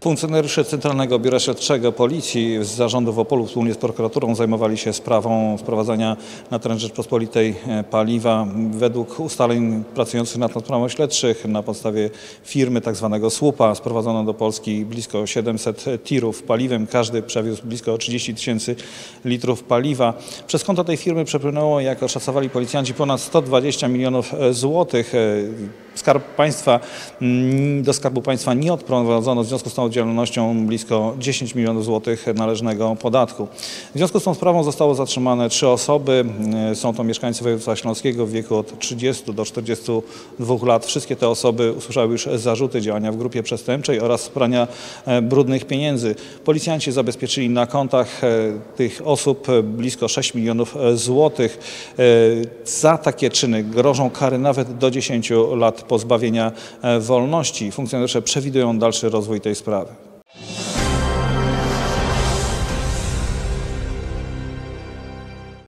Funkcjonariusze Centralnego Biura Śledczego Policji z zarządu w Opolu wspólnie z prokuraturą zajmowali się sprawą sprowadzania na teren Rzeczpospolitej e, paliwa. Według ustaleń pracujących nad tą sprawą śledczych na podstawie firmy tzw. słupa sprowadzono do Polski blisko 700 tirów paliwem. Każdy przewiózł blisko 30 tysięcy litrów paliwa. Przez konto tej firmy przepłynęło, jak oszacowali policjanci, ponad 120 milionów e, złotych. Skarb Państwa, mm, do Skarbu Państwa nie odprowadzono w związku z tą działalnością blisko 10 milionów złotych należnego podatku. W związku z tą sprawą zostało zatrzymane trzy osoby. E, Są to mieszkańcy województwa śląskiego w wieku od 30 do 42 lat. Wszystkie te osoby usłyszały już zarzuty działania w grupie przestępczej oraz prania e, brudnych pieniędzy. Policjanci zabezpieczyli na kontach e, tych osób blisko 6 milionów złotych. Za takie czyny grożą kary nawet do 10 lat pozbawienia e, wolności. Funkcjonariusze przewidują dalszy rozwój tej sprawy.